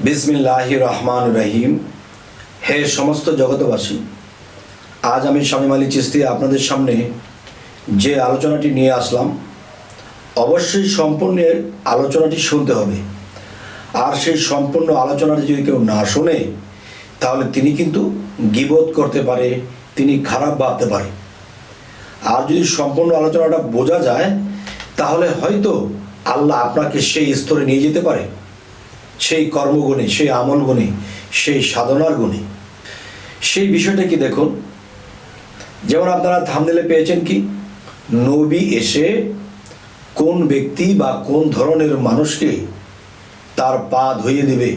বিসমিল্লাহ রহমান রহিম। হে সমস্ত জগতবাসী আজ আমি স্বামী আলী চিস্তি আপনাদের সামনে যে আলোচনাটি নিয়ে আসলাম, অবশ্যই সম্পূর্ণ আলোচনাটি শুনতে হবে। আর সেই সম্পূর্ণ আলোচনাটি যদি কেউ না শোনে, তাহলে তিনি কিন্তু গিবোধ করতে পারে, তিনি খারাপ ভাবতে পারে। আর যদি সম্পূর্ণ আলোচনাটা বোঝা যায়, তাহলে হয়তো আল্লাহ আপনাকে সেই স্তরে নিয়ে যেতে পারে। সেই কর্মগুণে, সেই আমল গুণে, সেই সাধনার গুণে। সেই বিষয়টা কি দেখুন? যেমন আপনারা থামদেলে পেয়েছেন কি? নবী এসে কোন ব্যক্তি বা কোন ধরনের মানুষকে তার পা ধুইয়ে দেবে?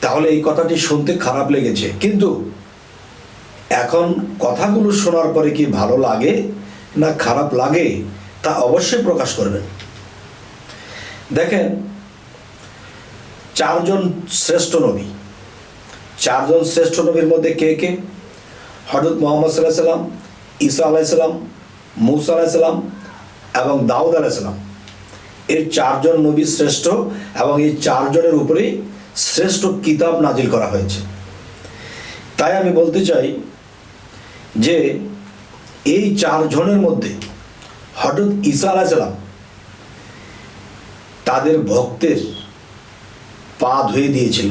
তাহলে এই কথাটি শুনতে খারাপ লেগেছে। কিন্তু এখন কথাগুলো শোনার পরে কি ভালো লাগে না খারাপ লাগে তা অবশ্যই প্রকাশ করবেন। দেখেন চারজন শ্রেষ্ঠ নবী। চারজন শ্রেষ্ঠ নবীর মধ্যে কে কে? হজরত মোহাম্মদ সাল্লাহ সাল্লাম, ঈসা আলাইসাল্লাম মুসা আলাইসাল্লাম এবং দাউদ আলাইসাল্লাম এর চারজন নবী শ্রেষ্ঠ এবং এই চারজনের উপরেই শ্রেষ্ঠ কিতাব নাজিল করা হয়েছে। তাই আমি বলতে চাই যে এই চারজনের মধ্যে হঠাৎ ঈসা আলাইসাল্লাম তাদের ভক্তের পা ধুয়ে দিয়েছিল।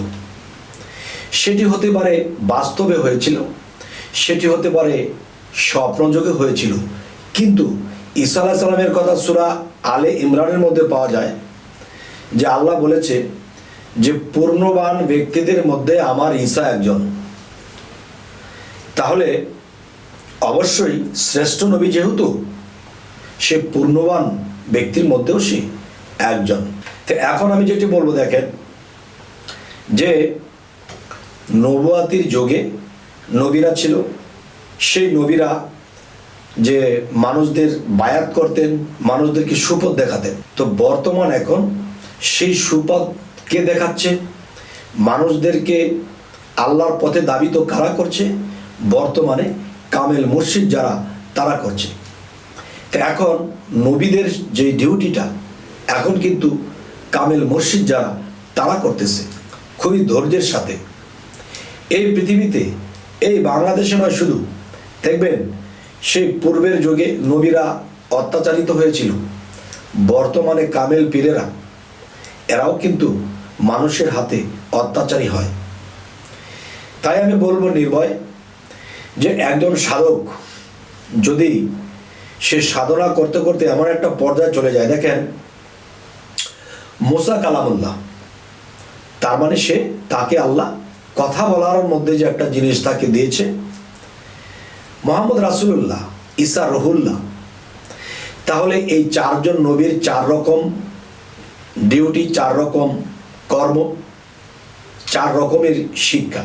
সেটি হতে পারে বাস্তবে হয়েছিল, সেটি হতে পারে স্বপ্নযোগে হয়েছিল। কিন্তু ঈসা আলাহ সাল্লামের কথা সুরা আলে ইমরানের মধ্যে পাওয়া যায়, যে আল্লাহ বলেছে যে, পূর্ণবান ব্যক্তিদের মধ্যে আমার ঈসা একজন। তাহলে অবশ্যই শ্রেষ্ঠ নবী যেহেতু, সে পূর্ণবান ব্যক্তির মধ্যেও সে একজন। তো এখন আমি যেটি বলব দেখেন যে নবুয়াতির যোগে নবীরা ছিল, সেই নবীরা যে মানুষদের বায়াত করতেন, মানুষদেরকে সুপথ দেখাতেন। তো বর্তমান এখন সেই সুপথ কে দেখাচ্ছে? মানুষদেরকে আল্লাহর পথে দাবি তো কারা করছে? বর্তমানে কামেল মুর্শিদ যারা, তারা করছে। তো এখন নবীদের যে ডিউটিটা, এখন কিন্তু কামেল মুর্শিদ যারা, তারা করতেছে। খুবই ধৈর্যের সাথে। এই পৃথিবীতে, এই বাংলাদেশে নয় শুধু, দেখবেন, সেই পূর্বের যুগে নবীরা অত্যাচারিত হয়েছিল। বর্তমানে কামেল পীরেরা, এরাও কিন্তু মানুষের হাতে অত্যাচারী হয়। তাই আমি বলব নির্ভয়, যে একজন সাধক যদি সে সাধনা করতে করতে এমন একটা পর্যায়ে চলে যায়, দেখেন, মোসা কালামুল্লাহ। তার মানে সে তাকে আল্লাহ কথা বলার মধ্যে যে একটা জিনিস তাকে দিয়েছে। মোহাম্মদ রাসুল্লাহ ঈসা রহুল্লাহ, তাহলে এই চারজন নবীর চার রকম ডিউটি, চার রকম কর্ম, চার রকমের শিক্ষা।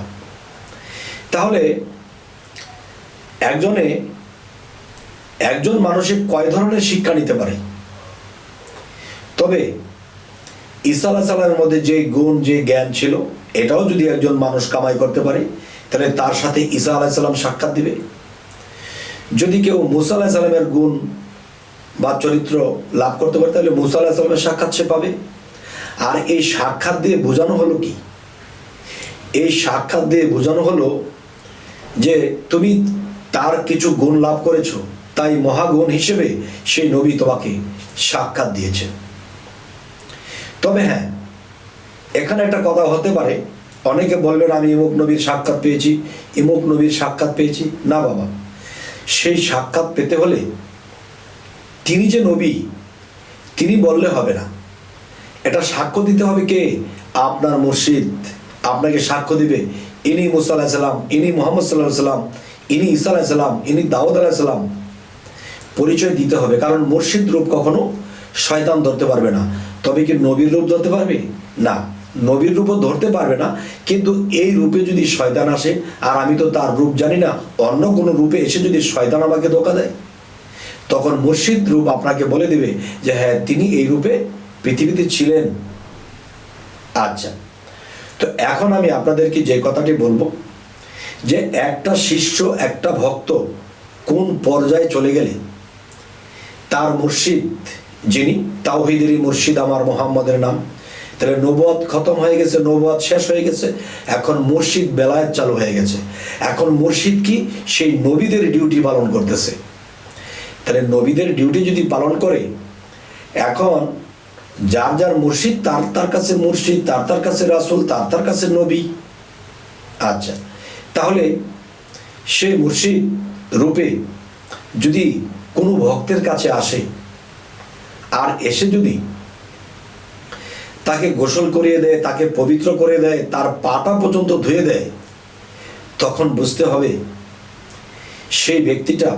তাহলে একজনে, একজন মানুষের কয় ধরনের শিক্ষা নিতে পারে? তবে ঈসা মধ্যে যে গুণ, যে জ্ঞান ছিল, এটাও যদি একজন মানুষ কামাই করতে পারে, তাহলে তার সাথে ঈসা আলাহ সাল্লাম সাক্ষাৎ দিবে। যদি কেউ মুসা আলাহ সাল্লামের গুণ বা চরিত্র লাভ করতে পারে, তাহলে মুসা আলাহ সাল্লামের সাক্ষাৎ সে পাবে। আর এই সাক্ষাৎ দিয়ে বোঝানো হলো কি? এই সাক্ষাৎ দিয়ে বোঝানো হলো যে তুমি তার কিছু গুণ লাভ করেছ, তাই মহাগুণ হিসেবে সেই নবী তোমাকে সাক্ষাৎ দিয়েছে। তবে হ্যাঁ এখানে একটা কথা হতে পারে। অনেকে বললেন আমি ইমুক নবীর সাক্ষাৎ পেয়েছি, ইমুক নবীর সাক্ষাৎ পেয়েছি। না বাবা, সেই সাক্ষাৎ পেতে হলে তিনি যে নবী, তিনি বললে হবে না। এটা সাক্ষ্য দিতে হবে কে? আপনার মুর্শিদ। আপনাকে সাক্ষ্য দিবে, ইনি মুসা আলাহ ইনি মোহাম্মদ সাল্লাহ সাল্লাম, ইনি ঈসা আলাহ সাল্লাম ইনি দাউদ আলাহ সাল্লাম পরিচয় দিতে হবে, কারণ মুর্শিদ রূপ কখনো শয়তান ধরতে পারবে না। তবে কি নবীর রূপ ধরতে পারবে? না, নবীর রূপও ধরতে পারবে না, কিন্তু এই রূপে যদি শয়তান আসে, আর আমি তো তার রূপ জানি না, অন্য কোনো রূপে এসে যদি শয়তান আমাকে ধোকা দেয়? তখন মুর্শিদ রূপ আপনাকে বলে দেবে যে হ্যাঁ তিনি এই রূপে পৃথিবীতে ছিলেন। আচ্ছা তো এখন আমি আপনাদেরকে যে কথাটি বলব, যে একটা শিষ্য, একটা ভক্ত কোন পর্যায়ে চলে গেলে, তার মুর্শিদ যিনি তাওহিদেরই মুর্শিদ আমার মোহাম্মদের নাম। তাহলে নবদ খতম হয়ে গেছে নবদ শেষ হয়ে গেছে, এখন মুর্শিদ বেলায়েত চালু হয়ে গেছে। এখন মুর্শিদ কি? সেই নবীদের ডিউটি পালন করতেছে। তাহলে নবীদের ডিউটি যদি পালন করে, এখন যার যার মুর্শিদ, তার তার কাছে মুর্শিদ, তার তার কাছে রাসুল, তার তার কাছে নবী। আচ্ছা তাহলে সেই মুর্শিদ রূপে যদি কোনো ভক্তের কাছে আসে আর এসে যদি তাকে গোসল করিয়ে দেয়, তাকে পবিত্র করে দেয়, তার পাটা পর্যন্ত ধুয়ে দেয়, তখন বুঝতে হবে সেই ব্যক্তিটা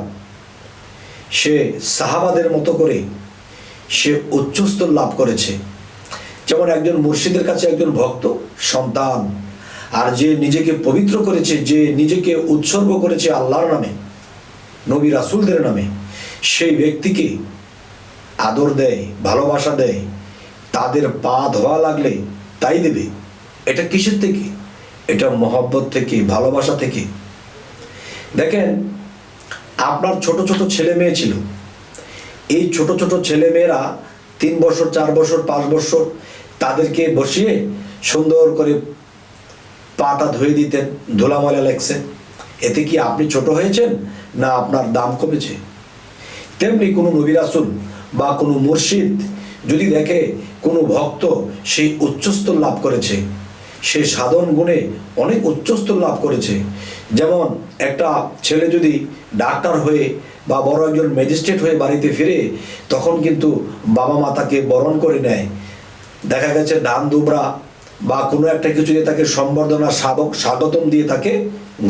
সে সাহাবাদের মতো করে সে উচ্চস্তর লাভ করেছে। যেমন একজন মুর্শিদের কাছে একজন ভক্ত, সন্তান, আর যে নিজেকে পবিত্র করেছে, যে নিজেকে উৎসর্গ করেছে আল্লাহর নামে, নবী রাসুলদের নামে, সেই ব্যক্তিকে আদর দেয়, ভালোবাসা দেয়, তাদের পা ধোয়া লাগলে তাই দেবে। এটা কিসের থেকে? এটা মহব্বত থেকে, ভালোবাসা থেকে। দেখেন, আপনার ছোট ছোট ছেলে মেয়ে ছিল। এই ছোট ছোট ছেলে মেয়েরা তিন বছর, চার বছর, পাঁচ বছর তাদেরকে বসিয়ে সুন্দর করে পাটা ধুয়ে দিতেন ধুলাময়লা লেগছে এতে কি আপনি ছোট হয়েছেন না আপনার দাম কমেছে? তেমনি কোনো নবী রাসূল বা কোনো মুর্শিদ যদি দেখে কোনো ভক্ত সেই উচ্চস্তর লাভ করেছে, সে সাধন গুণে অনেক উচ্চস্তর লাভ করেছে। যেমন একটা ছেলে যদি ডাক্তার হয়ে বা বড় একজন ম্যাজিস্ট্রেট হয়ে বাড়িতে ফিরে, তখন কিন্তু বাবা মা তাকে বরণ করে নেয়। দেখা গেছে ডান দুবরা বা কোনো একটা কিছু দিয়ে তাকে সম্বর্ধনা স্বাগত স্বাগতম দিয়ে তাকে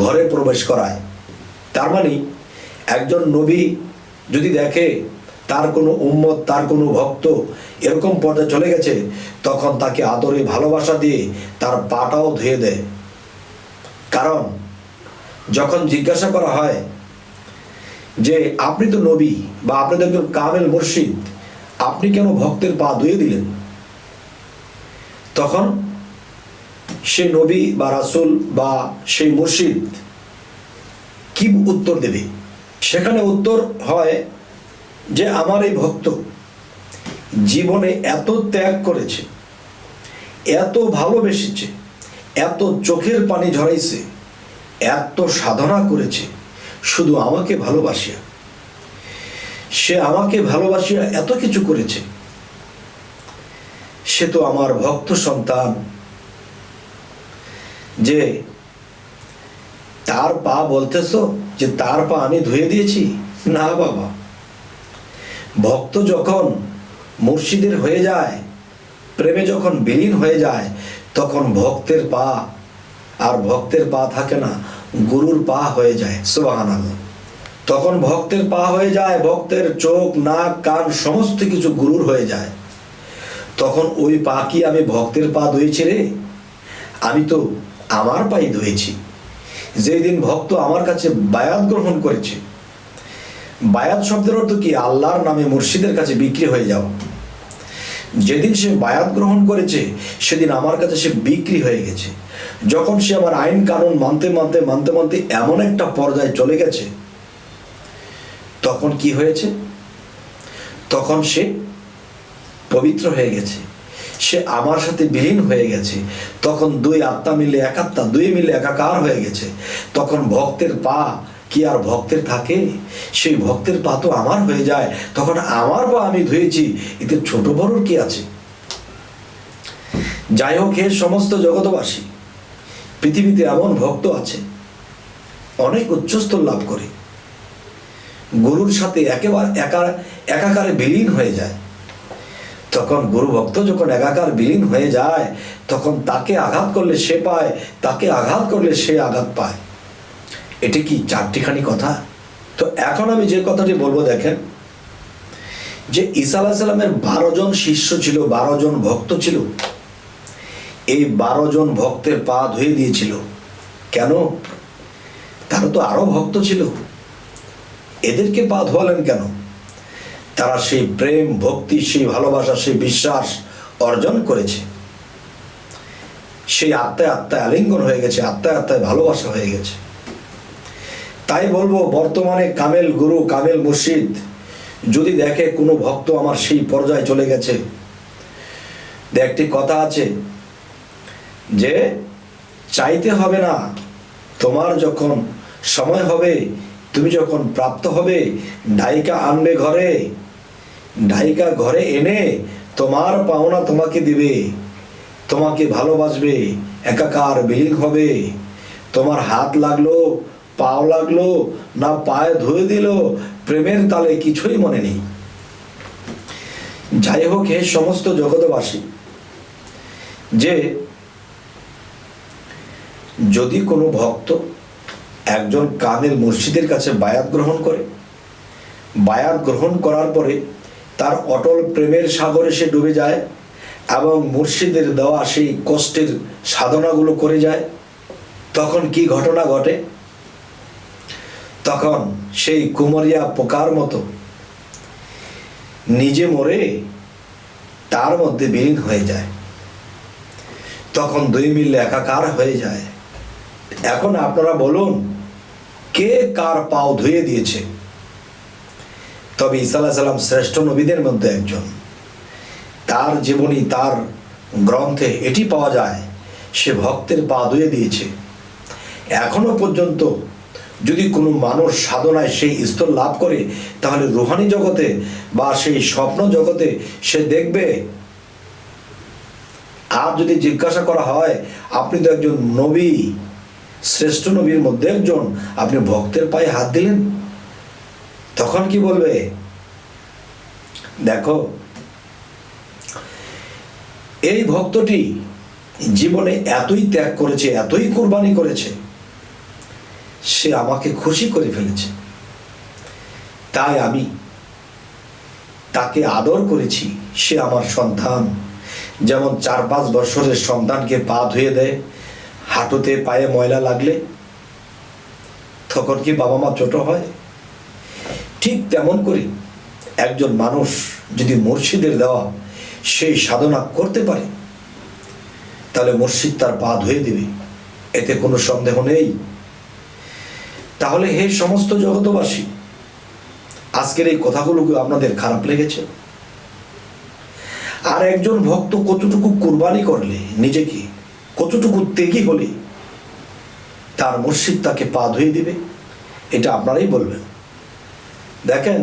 ঘরে প্রবেশ করায়। তার মানে একজন নবী যদি দেখে তার কোনো উম্মত, তার কোনো ভক্ত এরকম পর্যায়ে চলে গেছে, তখন তাকে আদরে ভালোবাসা দিয়ে তার পাটাও ধুয়ে দেয়। কারণ যখন জিজ্ঞাসা করা হয় যে, আপনি তো নবী বা আপনি তো একজন কামেল মুর্শিদ, আপনি কেন ভক্তের পা ধুয়ে দিলেন? তখন সে নবী বা রাসূল বা সেই মুর্শিদ কি উত্তর দেবে? সেখানে উত্তর হয় যে আমার এই ভক্ত জীবনে এত ত্যাগ করেছে, এত ভালোবেসেছে, এত চোখের পানি ঝরাইছে, এত সাধনা করেছে, শুধু আমাকে ভালোবাসিয়া সে আমাকে ভালোবাসিয়া এত কিছু করেছে। সে তো আমার ভক্ত সন্তান, যে তার পা বলতেছ যে তার পা আমি ধুয়ে দিয়েছি? না বাবা ভক্ত যখন মুর্শিদের হয়ে যায়, প্রেমে যখন বিলীন হয়ে যায়, তখন ভক্তের পা, আর ভক্তের পা থাকে না, গুরুর পা হয়ে যায় সুবাহান তখন ভক্তের পা হয়ে যায়, ভক্তের চোখ, নাক, কান, সমস্ত কিছু গুরুর হয়ে যায়। তখন ওই পা কি আমি ভক্তের পা ধুয়েছি রে? আমি তো আমার পাই ধুয়েছি। যেই দিন ভক্ত আমার কাছে বায়াত গ্রহণ করেছে বায়াত শব্দের অর্থ কি? আল্লাহর নামে মুর্শিদের কাছে বিক্রি হয়ে যাওয়া যেদিন সে বায়াত গ্রহণ করেছে, সেদিন আমার কাছে সে বিক্রি হয়ে গেছে। যখন সে আমার আইন কানুন মানতে মানতে মানতে মানতে এমন একটা পর্যায়ে চলে গেছে, তখন কি হয়েছে? তখন সে পবিত্র হয়ে গেছে। সে আমার সাথে বিলীন হয়ে গেছে। তখন দুই আত্মা মিলে একাত্মা, দুই মিলে একাকার হয়ে গেছে। তখন ভক্তের পা কি আর ভক্তের থাকে? সেই ভক্তের পা তো আমার হয়ে যায়, তখন আমার পা আমি ধুয়েছি, এতে ছোট বড়র কি আছে? যাই হোক, হে সমস্ত জগতবাসী পৃথিবীতে এমন ভক্ত আছে, অনেক উচ্চস্তর লাভ করে। গুরুর সাথে একেবারে একা একাকারে বিলীন হয়ে যায়। তখন গুরু ভক্ত যখন একাকার বিলীন হয়ে যায়, তখন তাকে আঘাত করলে সে পায়, তাকে আঘাত করলে সে আঘাত পায়। এটি কি চারটিখানি কথা? তো এখন আমি যে কথাটি বলব, দেখেন, যে ঈসা আলাহ সাল্লামের বারো জন শিষ্য ছিল, বারো জন ভক্ত ছিল, এই বারো জন ভক্তের পা ধুয়ে দিয়েছিল। কেন? তারা তো আরও ভক্ত ছিল। এদেরকে পা ধোয়ালেন কেন? তারা সেই প্রেম, ভক্তি, সেই ভালোবাসা, সেই বিশ্বাস অর্জন করেছে। সেই আত্মায় আত্মায় আলিঙ্গন হয়ে গেছে, আত্মায় আত্মায় ভালোবাসা হয়ে গেছে। তাই বলব, বর্তমানে কামেল গুরু, কামেল মুর্শিদ, যদি দেখে কোনো ভক্ত আমার সেই পর্যায়ে চলে গেছে একটি কথা আছে যে, চাইতে হবে না, তোমার যখন সময় হবে, তুমি যখন প্রাপ্ত হবে ডাইকা আনবে ঘরে ডাইকা ঘরে এনে তোমার পাওনা তোমাকে দিবে, তোমাকে ভালোবাসবে, একাকার বিলীন হবে, তোমার হাত লাগল পাও লাগল, না পায়ে ধুয়ে দিল, প্রেমের তালে কিছুই মনে নেই। যাই হোক, হে সমস্ত জগতবাসী যে যদি কোনো ভক্ত একজন কামেল মসজিদের কাছে বায়াত গ্রহণ করে, বায়াত গ্রহণ করার পরে তার অটল প্রেমের সাগরে সে ডুবে যায় এবং মুর্শিদের দেওয়া সেই কষ্টের সাধনাগুলো করে যায়, তখন কি ঘটনা ঘটে? তখন সেই কুমরিয়া পোকার মতো নিজে মরে তার মধ্যে বিলীন হয়ে যায়। তখন দুই মিলে একাকার হয়ে যায়। এখন আপনারা বলুন, কে কার পাও ধুয়ে দিয়েছে? তবে ঈসা আলাহ সাল্লাম শ্রেষ্ঠ নবীদের মধ্যে একজন। তার জীবনী, তার গ্রন্থে এটি পাওয়া যায়, সে ভক্তের পা ধুয়ে দিয়েছে। এখনও পর্যন্ত যদি কোনো মানুষ সাধনায় সেই স্তর লাভ করে, তাহলে রুহানি জগতে বা সেই স্বপ্ন জগতে সে দেখবে। আর যদি জিজ্ঞাসা করা হয়, আপনি তো একজন নবী, শ্রেষ্ঠ নবীর মধ্যে একজন, আপনি ভক্তের পায়ে হাত দিলেন, তখন কি বলবে? দেখো, এই ভক্তটি জীবনে এতই ত্যাগ করেছে, এতই কোরবানি করেছে সে আমাকে খুশি করে ফেলেছে। তাই আমি তাকে আদর করেছি, সে আমার সন্তান। যেমন চার পাঁচ বছরের সন্তানকে পা ধুয়ে দেয়, হাঁটুতে পায়ে ময়লা লাগলে তখন কি বাবা মা ছোট হয়? ঠিক তেমন করে একজন মানুষ যদি মুর্শিদের দেওয়া সেই সাধনা করতে পারে, তাহলে মুর্শিদ তার পা ধুয়ে দিবে। এতে কোনো সন্দেহ নেই। তাহলে হে সমস্ত জগতবাসী আজকের এই কথাগুলোকে আপনাদের খারাপ লেগেছে? আর একজন ভক্ত কতটুকু কুরবানি করলে, নিজেকে কতটুকু ত্যাগী হলে, তার মুর্শিদ তাকে পা ধুয়ে দিবে? এটা আপনারাই বলবেন। দেখেন,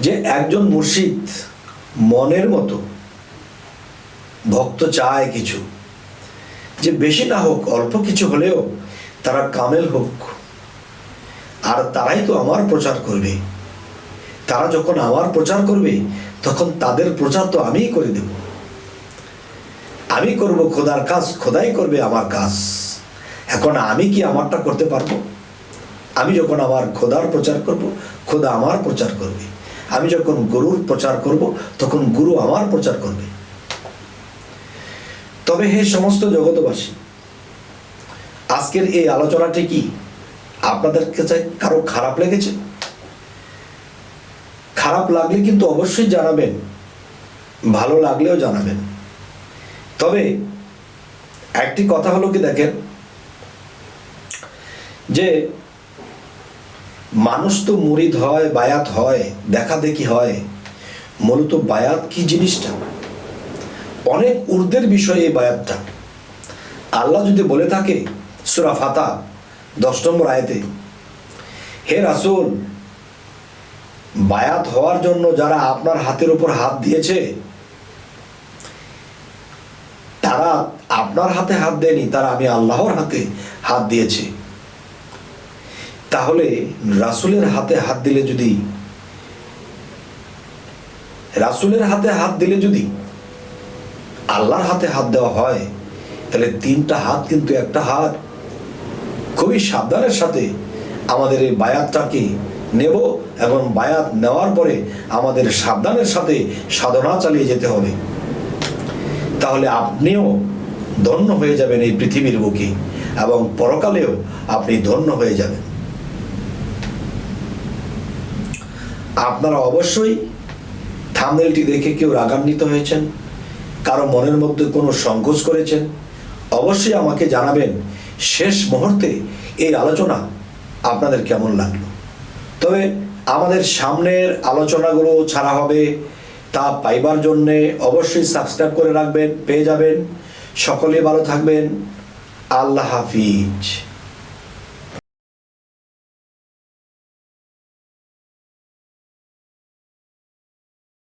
যে একজন মুর্শিদ মনের মতো, ভক্ত চায় কিছু, যে বেশি না হোক অল্প কিছু হলেও তারা কামেল হোক। আর তারাই তো আমার প্রচার করবে। তারা যখন আমার প্রচার করবে, তখন তাদের প্রচার তো আমিই করে দেব। আমি করব খোদার কাজ, খোদাই করবে আমার কাজ। এখন আমি কি আমারটা করতে পারব? আমি যখন আমার খোদার প্রচার করব, খোদা আমার প্রচার করবে। আমি যখন গুরুর প্রচার করব, তখন গুরু আমার প্রচার করবে। তবে হে সমস্ত জগতবাসী আজকের এই আলোচনাটি কি আপনাদের কাছে কারও খারাপ লেগেছে? খারাপ লাগলে কিন্তু অবশ্যই জানাবেন, ভালো লাগলেও জানাবেন। তবে একটি কথা হলো কি দেখেন, যে মানুষ তো মুরিদ হয়, বায়াত হয়, দেখা দেখি হয়, মূলত বায়াত কি জিনিসটা? অনেক ঊর্ধ্বের বিষয় এই বায়াতটা। আল্লাহ যদি বলে থাকে সুরা ফাতা, দশ নম্বর আয়তে, হে রাসুল, বায়াত হওয়ার জন্য যারা আপনার হাতের উপর হাত দিয়েছে, তারা আপনার হাতে হাত দেয়নি, তারা আমি আল্লাহর হাতে হাত দিয়েছি। তাহলে রাসুলের হাতে হাত দিলে যদি, রাসুলের হাতে হাত দিলে যদি আল্লাহর হাতে হাত দেওয়া হয়, তাহলে তিনটা হাত কিন্তু একটা হাত। খুবই সাবধানের সাথে আমাদের এই বায়াতটাকে নেব এবং বায়াত নেওয়ার পরে আমাদের সাবধানের সাথে সাধনা চালিয়ে যেতে হবে। তাহলে আপনিও ধন্য হয়ে যাবেন এই পৃথিবীর বুকে এবং পরকালেও আপনি ধন্য হয়ে যাবেন। আপনারা অবশ্যই থামনেলটি দেখে কেউ রাগান্বিত হয়েছেন, কারও মনের মধ্যে কোনো সংকোচ করেছেন, অবশ্যই আমাকে জানাবেন শেষ মুহূর্তে এই আলোচনা আপনাদের কেমন লাগল? তবে আমাদের সামনের আলোচনাগুলো ছাড়া হবে, তা পাইবার জন্যে অবশ্যই সাবস্ক্রাইব করে রাখবেন, পেয়ে যাবেন। সকলে ভালো থাকবেন। আল্লাহ হাফিজ।